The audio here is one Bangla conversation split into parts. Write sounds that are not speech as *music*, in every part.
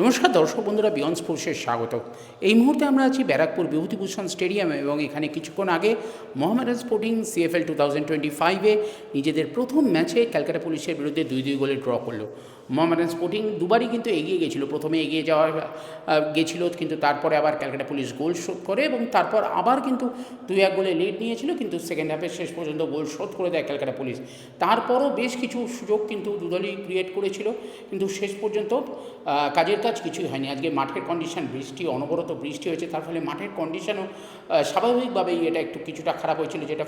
নমস্কার দর্শক বন্ধুরা, বিয়ন্স স্পোর্টসের স্বাগত। এই মুহূর্তে আমরা আছি ব্যারাকপুর বিভূতিভূষণ স্টেডিয়ামে এবং এখানে কিছুক্ষণ আগে Mohammedan Sporting CFL two thousand twenty ফাইভে নিজেদের প্রথম ম্যাচে ক্যালকাটা পুলিশের বিরুদ্ধে দুই দুই গোলে ড্র করল। মোহামেডান স্পোর্টিং দুবারই কিন্তু এগিয়ে গেছিল। প্রথমে এগিয়ে যাওয়া গেছিল কিন্তু তারপরে আবার ক্যালকাটা পুলিশ গোল শোধ করে এবং তারপর আবার কিন্তু দুই এক গোলে লিড নিয়েছিল, কিন্তু সেকেন্ড হাফে শেষ পর্যন্ত গোল শোধ করে দেয় ক্যালকাটা পুলিশ। তারপরও বেশ কিছু সুযোগ কিন্তু দুদলই ক্রিয়েট করেছিল, কিন্তু শেষ পর্যন্ত কাজের কাজ কিছুই হয়নি। আজকে মাঠের কন্ডিশন বৃষ্টি, অনবরত বৃষ্টি হয়েছে, তার ফলে মাঠের কন্ডিশনও স্বাভাবিকভাবেই এটা একটু কিছুটা খারাপ হয়েছিল, যেটা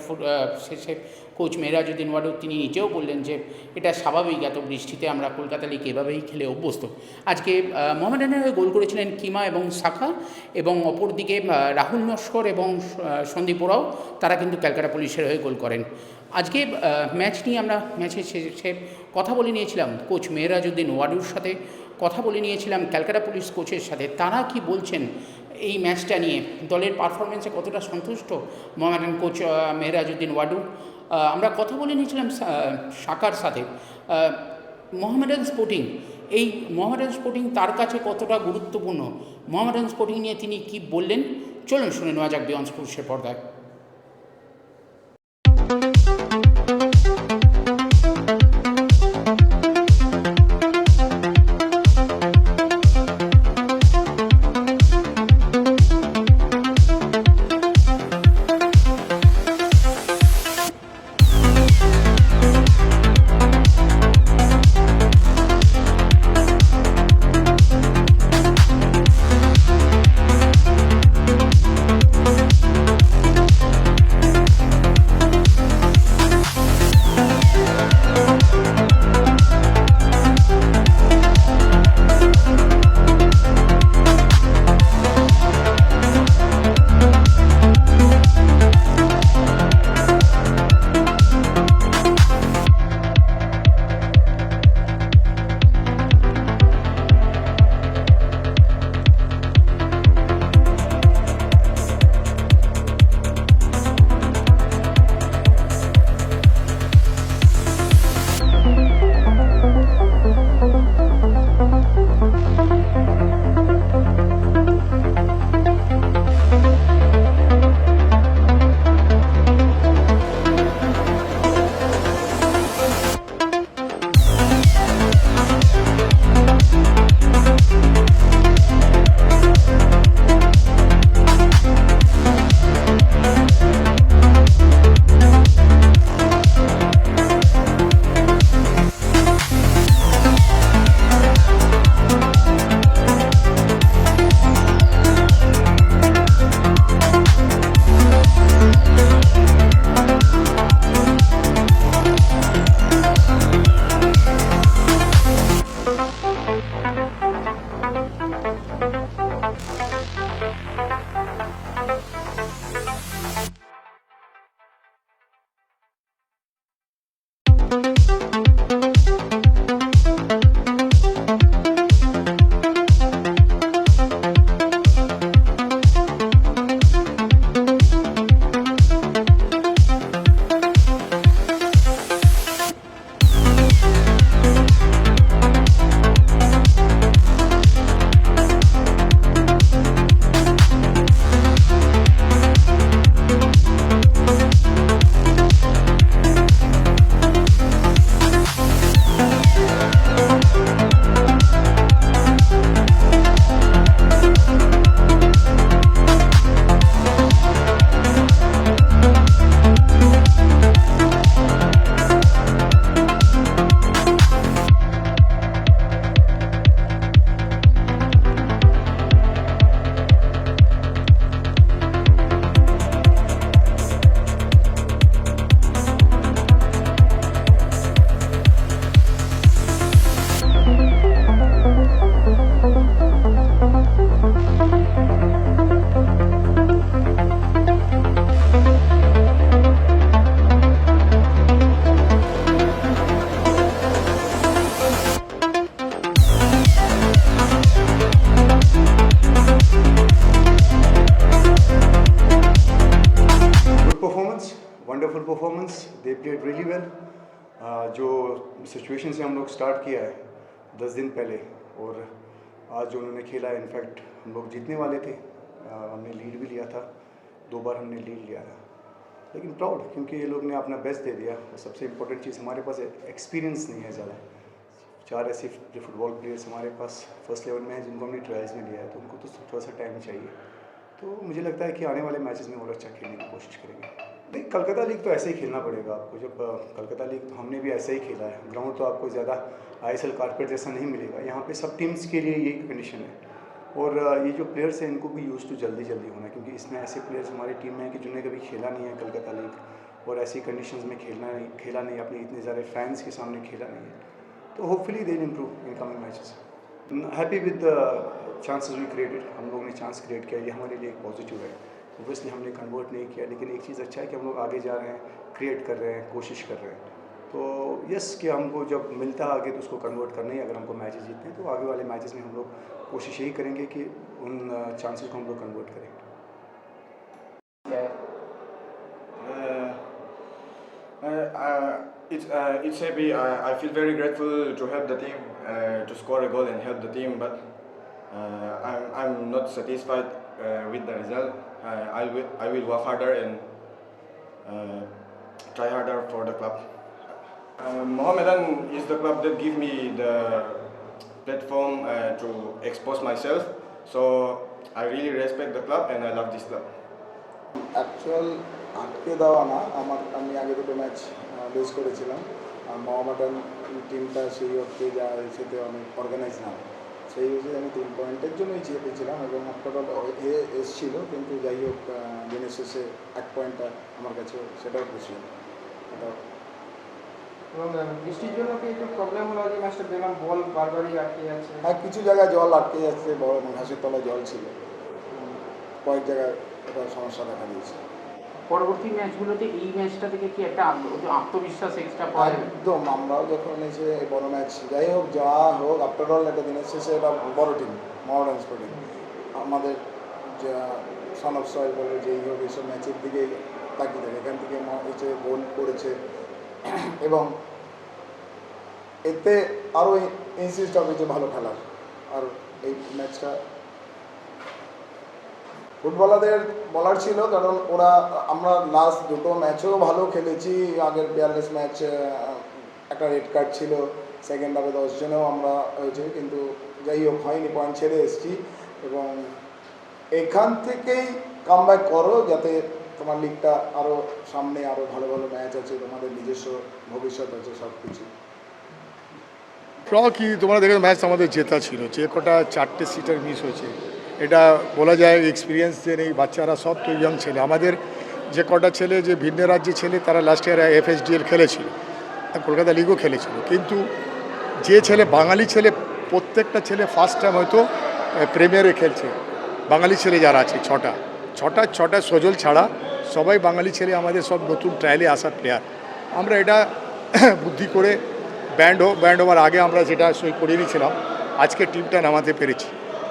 শেষে কোচ মেরাজুদ্দিন ওয়াডু তিনি নিজেও বললেন যে এটা স্বাভাবিক, এত বৃষ্টিতে আমরা কলকাতা লিগ এভাবেই খেলে অভ্যস্ত। আজকে মোহামেডানের হয়ে গোল করেছিলেন কিমা এবং শাখা এবং অপরদিকে রাহুল নস্কর এবং সন্দীপ ওরাও, তারা কিন্তু ক্যালকাটা পুলিশের হয়ে গোল করেন। আজকে ম্যাচ নিয়ে আমরা ম্যাচের শেষে কথা বলে নিয়েছিলাম কোচ মেহরাজউদ্দিন ওয়াডুর সাথে, কথা বলে নিয়েছিলাম ক্যালকাটা পুলিশ কোচের সাথে। তারা কি বলছেন এই ম্যাচটা নিয়ে? দলের পারফরমেন্সে কতটা সন্তুষ্ট মোহামেডান কোচ মেহরাজউদ্দিন ওয়াডু? আমরা কথা বলে নিয়েছিলাম শাখার সাথে। মোহামেডান স্পোর্টিং, এই মোহামেডান স্পোর্টিং তার কাছে কতটা গুরুত্বপূর্ণ? মোহামেডান স্পোর্টিং নিয়ে তিনি কি বললেন? চলুন শুনে নেওয়া যাক বিয়ন্স পুরুষের পর্দায়। जो सिचुएशन से हम लोग स्टार्ट किया है, दस दिन पहले, और आज जो उन्होंने खेला है इनफैक्ट हम लोग जीतने वाले थे। हमने लीड भी लिया था, दो बार हमने लीड लिया था। लेकिन प्राउड क्योंकि ये लोग ने अपना बेस्ट दे दिया। और सबसे इम्पोर्टेंट चीज़ हमारे पास एक्सपीरियंस नहीं है ज़्यादा। चार ऐसे जो फुटबॉल प्लेयर्स हमारे पास फ़र्स्ट लेवल में हैं, जिनको हमने ट्रायल्स में लिया है तो उनको तो थोड़ा सा टाइम चाहिए। तो मुझे लगता है कि आने वाले मैचेस में और अच्छा खेलने की कोशिश करेंगे। नहीं, कलकत्ता लीग तो ऐसे ही खेलना पड़ेगा आपको। जब कलकत्ता लीग तो हमने भी ऐसे ही खेला है। ग्राउंड तो आपको ज़्यादा आई एस कारपेट जैसा नहीं मिलेगा। यहाँ पे सब टीम्स के लिए यही कंडीशन है। और ये जो प्लेयर्स हैं, इनको भी यूज़ टू जल्दी जल्दी होना क्योंकि इसमें ऐसे प्लेयर्स हमारी टीम में हैं कि जिन्होंने कभी खेला नहीं है कलकत्ता लीग। और ऐसी कंडीशन में खेलना नहीं, खेला नहीं, अपने इतने सारे फैंस के सामने खेला नहीं है। तो hopefully they improve in coming matches happy with the chances we created हम लोगों ने चांस क्रिएट किया। ये हमारे लिए एक पॉजिटिव है। ओबियसली हमने कन्वर्ट नहीं किया लेकिन एक चीज़ अच्छा है कि हम लोग आगे जा रहे हैं क्रिएट कर रहे हैं कोशिश कर रहे हैं तो यस कि हमको जब मिलता है आगे तो उसको कन्वर्ट करना ही अगर हमको मैचेस जीतने हैं तो आगे वाले मैचेस में हम लोग कोशिश यही करेंगे कि उन चांसेस को हम लोग कन्वर्ट करें Uh, uh, uh, uh, it's happy. I, I feel very grateful to help the team uh, to score a goal and help the team, but uh, I'm I'm uh. Uh, I will I will work harder and uh, try harder for the club. Uh, Mohammedan is the club that give me the platform uh, to expose myself. So I really respect the club and I love this club. Actual আটকে দেওয়া না আমার আমি আগে দুটো ম্যাচ লুজ করেছিলাম আর মোহামেডান টিমটা সেই অর্থে যা সেতে অনেক অর্গানাইজ না সেই হিসেবে আমি তিন পয়েন্টের জন্যই চেপেছিলাম এবং আফটারঅল এ এসছিল কিন্তু যাই হোক দিনের শেষে এক পয়েন্টটা আমার কাছে সেটাও খুশি। এটা এবং বৃষ্টির জন্য কি একটু প্রবলেম হলো? যে ম্যাচটা দেখলাম বল বারবারই আটকে যাচ্ছে হ্যাঁ কিছু জায়গায় জল আটকে যাচ্ছে বড় ঘাসের তলায় জল ছিল। কয়েক জায়গায় এটা সমস্যা দেখা দিয়েছে। পরবর্তী ম্যাচগুলোতে এই ম্যাচটা থেকে কি একটা আত্ম- আত্মবিশ্বাস এক্সট্রা পাওয়া যাবে? একদম, আমরাও যখন এসে এই বড় ম্যাচ, যাই হোক, যা হোক আফটার অল একটা দিনের শেষে এটা বড় টিম মডার্ন স্পোর্টিং আমাদের যা সন অফ সয়েল বলে যেই হোক, এইসব ম্যাচের দিকে তাকিয়ে থাকে। এখান থেকে এসে গোল করেছে। এবং এতে আরও ইনসিস্ট হবে যে ভালো খেলার। আর এই ম্যাচটা ফুটবলারদের বলার ছিল, কারণ ওরা, আমরা লাস্ট দুটো ম্যাচেও ভালো খেলেছি। আগের বিয়াল্লিশ ম্যাচ একটা রেড কার্ড ছিল সেকেন্ড হাফে দশ জনেও আমরা হয়েছে, কিন্তু যাই হোক, হয়নি পয়েন্ট ছেড়ে এসেছি। এবং এখান থেকেই কাম করো, যাতে তোমার লিগটা আরও সামনে আরও ভালো ভালো ম্যাচ আছে, তোমাদের নিজস্ব ভবিষ্যৎ আছে সব কিছু কি তোমরা দেখে ম্যাচ আমাদের জেতা ছিল, যে কটা চারটে সিটার মিস হয়েছে। এটা বলা যায় এক্সপিরিয়েন্স যে এই বাচ্চারা সব তো ইয়ং ছেলে। আমাদের যে কটা ছেলে, যে ভিন্ন রাজ্যে ছেলে, তারা লাস্ট ইয়ার এফএসডিএল খেলেছিল। কলকাতা লিগও খেলেছিল। কিন্তু যে ছেলে, বাঙালি ছেলে, প্রত্যেকটা ছেলে ফার্স্ট টাইম হয়তো প্রিমিয়ারে খেলছে। বাঙালি ছেলে যারা আছে, ছটা। ছটা ছটা সজল ছাড়া সবাই বাঙালি ছেলে, আমাদের সব নতুন ট্রায়ালে আসা প্লেয়ার আমরা এটা *coughs* বুদ্ধি করে ব্যান্ড হো ব্যান্ড হওয়ার আগে আমরা যেটা সই করিয়ে নিয়েছিলাম। আজকে টিমটা নামাতে পেরেছি।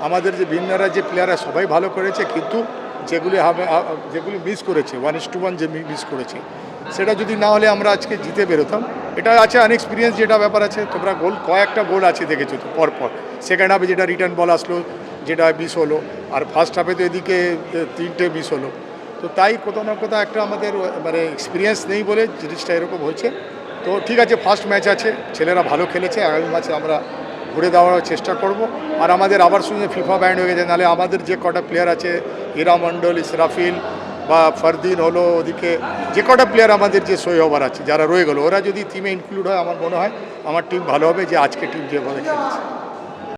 আমাদের যে ভিন্ন রাজ্যে প্লেয়াররা সবাই ভালো করেছে, কিন্তু যেগুলি যেগুলি মিস করেছে ওয়ান ইস টু ওয়ান যে মিস করেছে, সেটা যদি না হলে আমরা আজকে জিতে বেরোতাম। এটা আছে আনএক্সপিরিয়েন্স যেটা ব্যাপার আছে, তোমরা গোল, কয়েকটা গোল আছে দেখেছ তো, পরপর। সেকেন্ড হাফে যেটা রিটার্ন বল আসলো, যেটা মিস হলো, আর ফার্স্ট হাফে তো এদিকে তিনটে মিস হলো। তো তাই কোথাও না কোথাও একটা আমাদের মানে এক্সপিরিয়েন্স নেই বলে জিনিসটা এরকম হয়েছে। তো ঠিক আছে ফার্স্ট ম্যাচ আছে, ছেলেরা ভালো খেলেছে, আগামী ম্যাচে আমরা ঘুরে দেওয়ার চেষ্টা করব। আর আমাদের আবার শুনে ফিফা ব্যান্ড হয়ে গেছে। নাহলে আমাদের যে কটা প্লেয়ার আছে, হীরা মণ্ডল, ইসরাফিল বা ফরদিন হলো ওদিকে, যে কটা প্লেয়ার আমাদের যে সই হবার আছে, যারা রয়ে গেলো, ওরা যদি টিমে ইনক্লুড হয়, আমার মনে হয়, আমার টিম ভালো হবে যে আজকে টিম যেভাবে খেলেছে।